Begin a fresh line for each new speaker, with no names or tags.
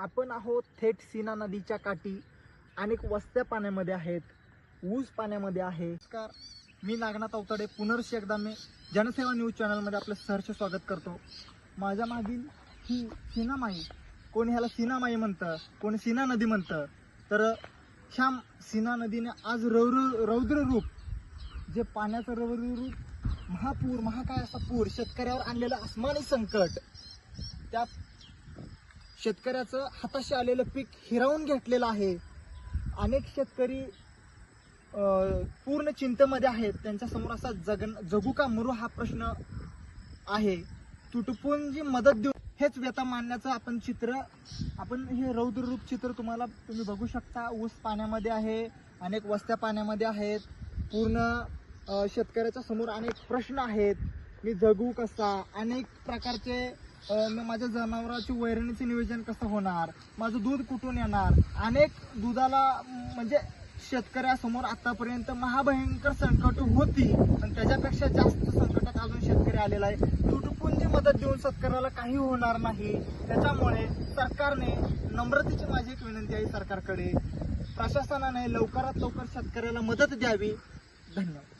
आपण आहोत थेट सीना नदीच्या काठी. अनेक वस्त्या पाण्यामध्ये आहेत. ऊस पाण्यामध्ये आहे. नमस्कार. मी नागनाथ अवतडे पुनर्शी एकदा मी जनसेवा न्यूज चॅनलमध्ये आपलं सहर्ष स्वागत करतो. माझ्या मागील ही सीनामाई कोणी ह्याला सीनामाई म्हणतं कोणी सीना नदी म्हणतं तर श्याम सीना नदीने आज रौद्र रौद्र रूप जे पाण्याचं रौद्र रूप महापूर महाकाय असा पूर शेतकऱ्यावर आणलेलं अस्मानी संकट त्या शेतकऱ्याचं हाताशी आलेलं पीक हिरावून घेतलेलं आहे. अनेक शेतकरी पूर्ण चिंतेमध्ये आहेत. त्यांच्यासमोर असा जगन जगू का मरू हा प्रश्न आहे. तुटपून जी मदत देऊ हेच व्यथा मानण्याचं आपण चित्र आपण हे रौद्ररूप चित्र तुम्हाला तुम्ही बघू शकता. ऊस पाण्यामध्ये आहे अनेक वस्त्या पाण्यामध्ये आहेत. पूर्ण शेतकऱ्याच्या समोर अनेक प्रश्न आहेत. मी जगू कसा? अनेक प्रकारचे अं, माझ्या जनावरांची वैरणीचे नियोजन कसं होणार? माझं दूध कुठून येणार? अनेक दुधाला अं, म्हणजे शेतकऱ्यासमोर आतापर्यंत महाभयंकर संकट होती. पण त्याच्यापेक्षा जास्त संकटात अजून शेतकरी आलेला आहे. तुटपुंजी मदत देऊन शेतकऱ्याला काही होणार नाही. त्याच्यामुळे सरकारने नम्रतेची माझी एक विनंती आहे सरकारकडे. प्रशासनाने लवकरात लवकर शेतकऱ्याला मदत द्यावी. धन्यवाद.